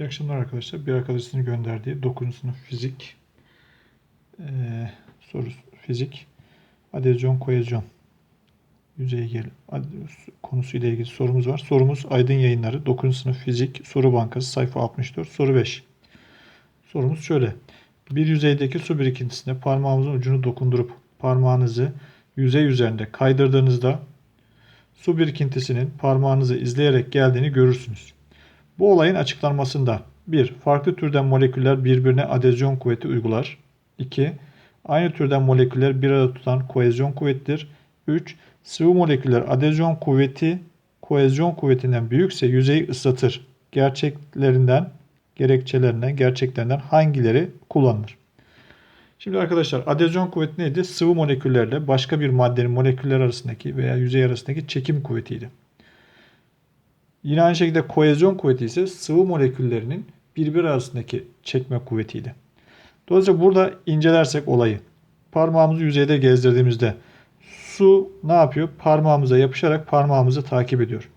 İyi akşamlar arkadaşlar. Bir arkadaşının gönderdiği 9. sınıf fizik eee sorusu fizik adezyon kohezyon yüzeye gel konusuyla ilgili sorumuz var. Sorumuz Aydın Yayınları 9. sınıf fizik soru bankası sayfa 64 soru 5. Sorumuz şöyle. Bir yüzeydeki su birikintisine parmağımızın ucunu dokundurup parmağınızı yüzey üzerinde kaydırdığınızda su birikintisinin parmağınızı izleyerek geldiğini görürsünüz. Bu olayın açıklanmasında 1. Farklı türden moleküller birbirine adezyon kuvveti uygular. 2. Aynı türden moleküller bir arada tutan kohezyon kuvvettir. 3. Sıvı moleküller adezyon kuvveti kohezyon kuvvetinden büyükse yüzeyi ıslatır. Gerçeklerinden, gerekçelerinden, gerçeklerinden hangileri kullanılır? Şimdi arkadaşlar adezyon kuvveti neydi? Sıvı moleküllerle başka bir maddenin moleküller arasındaki veya yüzey arasındaki çekim kuvvetiydi. Yine aynı şekilde kohezyon kuvveti ise sıvı moleküllerinin birbiri arasındaki çekme kuvvetiydi. Dolayısıyla burada incelersek olayı parmağımızı yüzeyde gezdirdiğimizde su ne yapıyor? Parmağımıza yapışarak parmağımızı takip ediyor.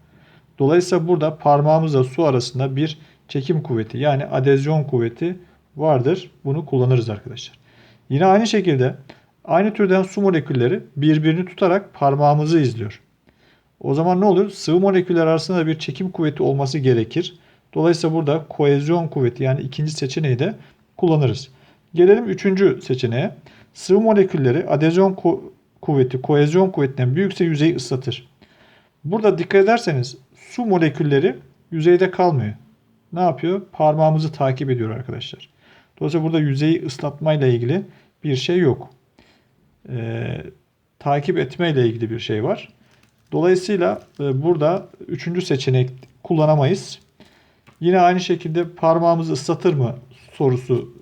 Dolayısıyla burada parmağımızla su arasında bir çekim kuvveti yani adezyon kuvveti vardır. Bunu kullanırız arkadaşlar. Yine aynı şekilde aynı türden su molekülleri birbirini tutarak parmağımızı izliyor. O zaman ne olur? Sıvı moleküller arasında bir çekim kuvveti olması gerekir. Dolayısıyla burada kohezyon kuvveti yani ikinci seçeneği de kullanırız. Gelelim üçüncü seçeneğe. Sıvı molekülleri adezyon kuvveti kohezyon kuvvetinden büyükse yüzeyi ıslatır. Burada dikkat ederseniz su molekülleri yüzeyde kalmıyor. Ne yapıyor? Parmağımızı takip ediyor arkadaşlar. Dolayısıyla burada yüzeyi ıslatmayla ilgili bir şey yok. Ee, takip etme ile ilgili bir şey var. Dolayısıyla e, burada üçüncü seçenek kullanamayız. Yine aynı şekilde parmağımızı ıslatır mı sorusu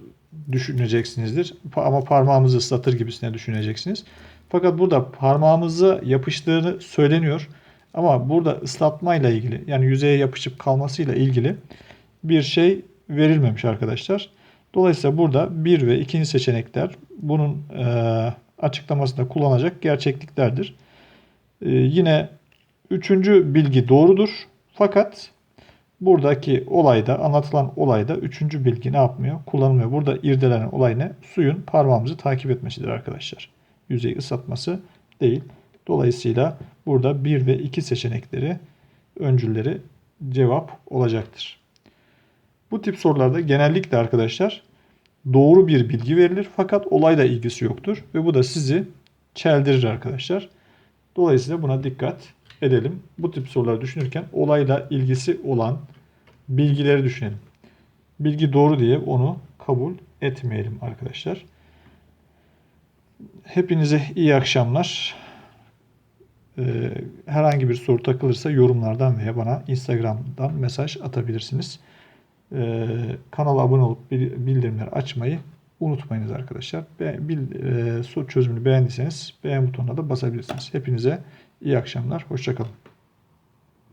düşüneceksinizdir. Ama parmağımızı ıslatır gibisine düşüneceksiniz. Fakat burada parmağımıza yapıştığını söyleniyor. Ama burada ıslatmayla ilgili yani yüzeye yapışıp kalmasıyla ilgili bir şey verilmemiş arkadaşlar. Dolayısıyla burada bir ve ikinci seçenekler bunun e, açıklamasında kullanacak gerçekliklerdir. E, yine üçüncü bilgi doğrudur. Fakat buradaki olayda anlatılan olayda üçüncü bilgi ne yapmıyor? Kullanılmıyor. Burada irdelenen olay ne? Suyun parmağımızı takip etmesidir arkadaşlar. Yüzeyi ıslatması değil. Dolayısıyla burada bir ve iki seçenekleri öncülleri cevap olacaktır. Bu tip sorularda genellikle arkadaşlar doğru bir bilgi verilir fakat olayla ilgisi yoktur ve bu da sizi çeldirir arkadaşlar. Dolayısıyla buna dikkat edelim. Bu tip soruları düşünürken olayla ilgisi olan bilgileri düşünelim. Bilgi doğru diye onu kabul etmeyelim arkadaşlar. Hepinize iyi akşamlar. Ee, herhangi bir soru takılırsa yorumlardan veya bana Instagram'dan mesaj atabilirsiniz. Ee, kanala abone olup bildirimleri açmayı unutmayınız arkadaşlar. Be, bil, e, soru çözümünü beğendiyseniz beğen butonuna da basabilirsiniz. Hepinize iyi akşamlar. Hoşçakalın.